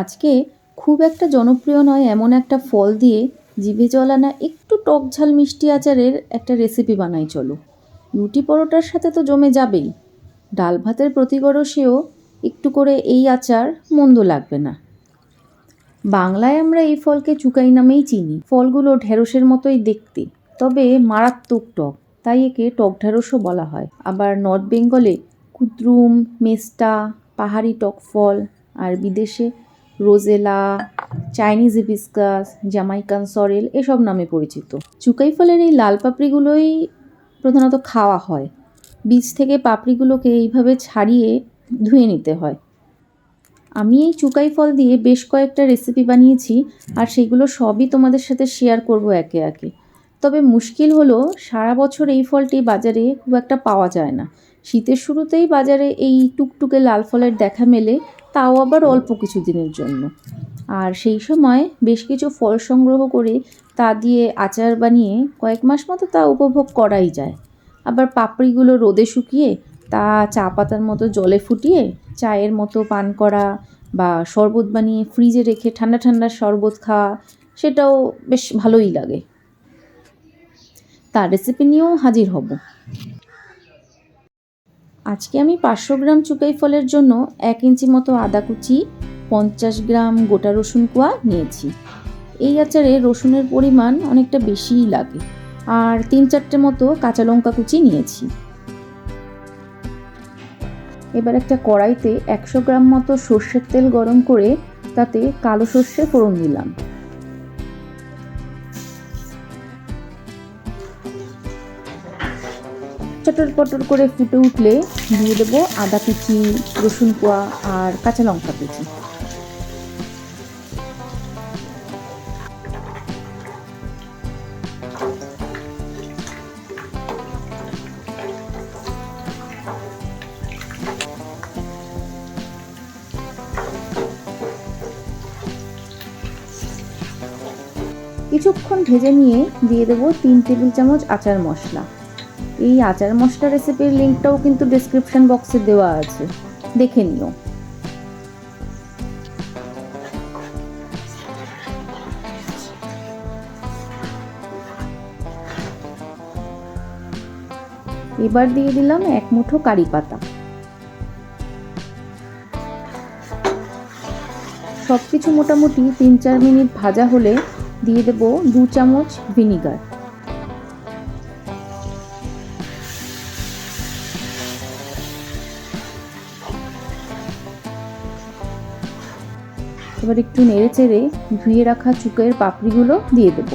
আজকে খুব একটা জনপ্রিয় নয়, এমন একটা ফল দিয়ে জিভে জল আনা একটু টক ঝাল মিষ্টি আচারের একটা রেসিপি বানাই, চলো। রুটি পরোটার সাথে তো জমে যাবেই। ডাল ভাতের প্রতিগরসেও একটু করে এই আচার মন্দ লাগবে না। বাংলায় আমরা এই ফলকে চুকাই নামেই চিনি। ফলগুলো ঢেঁড়সের মতোই দেখতে, তবে মারাত্মক টক, তাই একে টক ঢেঁড়সও বলা হয়। আবার নর্থ বেঙ্গলে কুদ্রুম, মেস্টা, পাহাড়ি টক ফল আর বিদেশে roselle, Chinese hibiscus, Jamaican sorrel এসব নামে পরিচিত। চুকাই ফলের এই লাল পাপড়িগুলোই প্রধানত খাওয়া হয়। বীজ থেকে পাপড়িগুলোকে এইভাবে ছাড়িয়ে ধুয়ে নিতে হয়। আমি এই চুকাই ফল দিয়ে বেশ কয়েকটা রেসিপি বানিয়েছি আর সেগুলো সবই তোমাদের সাথে শেয়ার করব একে একে। তবে মুশকিল হলো, সারা বছর এই ফলটি বাজারে খুব একটা পাওয়া যায় না। শীতের শুরুতেই বাজারে এই টুকটুকে লাল ফলের দেখা মেলে তাও আবার অল্প কিছু দিনের জন্য। আর সেই সময় বেশ কিছু ফল সংগ্রহ করে তা দিয়ে আচার বানিয়ে কয়েক মাস মতো তা উপভোগ করাই যায়। আবার পাপড়িগুলো রোদে শুকিয়ে তা চা পাতার মতো জলে ফুটিয়ে চায়ের মতো পান করা বা শরবত বানিয়ে ফ্রিজে রেখে ঠান্ডা ঠান্ডা শরবত খাওয়া, সেটাও বেশ ভালোই লাগে। তার রেসিপি নিয়েও হাজির হব। আজকে আমি পাঁচশো গ্রাম চুকাই ফলের জন্য এক ইঞ্চি মতো আদা কুচি, পঞ্চাশ গ্রাম গোটা রসুন কোয়া নিয়েছি। এই আচারে রসুনের পরিমাণ অনেকটা বেশিই লাগে। আর তিন চারটে মতো কাঁচা লঙ্কা কুচি নিয়েছি। এবার একটা কড়াইতে একশো গ্রাম মতো সর্ষের তেল গরম করে তাতে কালো সর্ষে ফোড়ন দিলাম। চটর পটর করে ফুটে উঠলে দিয়ে দেবো আদা কুচি, রসুন কোয়া আর কাঁচা লঙ্কা কুচি। কিছুক্ষণ ভেজে নিয়ে দিয়ে দেবো তিন টেবিল চামচ আচার মশলা। এই আচার মশলা রেসিপির লিঙ্কটাও কিন্তু ডিসক্রিপশন বক্সে দেওয়া আছে। দেখে নিও। এবার দিয়ে দিলাম এক মুঠো কারি পাতা। সব কিছু মোটামুটি তিন চার মিনিট ভাজা হলে দিয়ে দেব দু চামচ ভিনিগার। এবার একটু নেড়ে চেড়ে ধুয়ে রাখা চুকের পাপড়িগুলো দিয়ে দেব।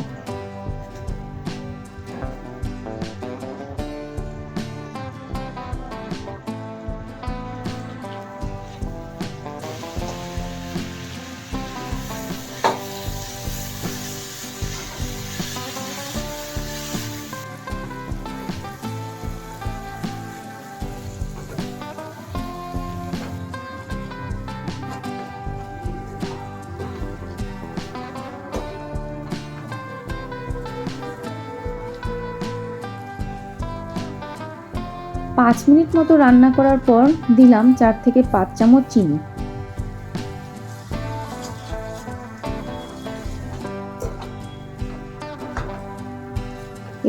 পাঁচ মিনিট মতো রান্না করার পর দিলাম চার থেকে পাঁচ চামচ চিনি।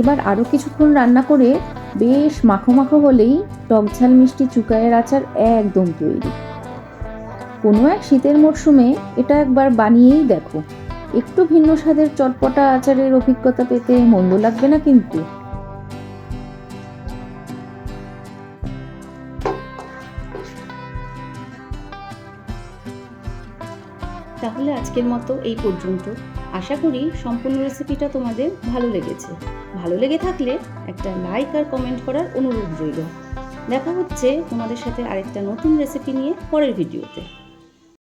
এবার আরও কিছুক্ষণ রান্না করে বেশ মাখো মাখো হলেই টক ঝাল মিষ্টি চুকায়ের আচার একদম তৈরি। কোনো এক শীতের মরশুমে এটা একবার বানিয়েই দেখো। একটু ভিন্ন স্বাদের চটপটা আচারের অভিজ্ঞতা পেতে মন্দ লাগবে না কিন্তু। তাহলে আজকের মতো এই পর্যন্ত। আশা করি সম্পূর্ণ রেসিপিটা তোমাদের ভালো লেগেছে। ভালো লেগে থাকলে একটা লাইক আর কমেন্ট করার অনুরোধ রইল। দেখা হচ্ছে তোমাদের সাথে আরেকটা নতুন রেসিপি নিয়ে পরের ভিডিওতে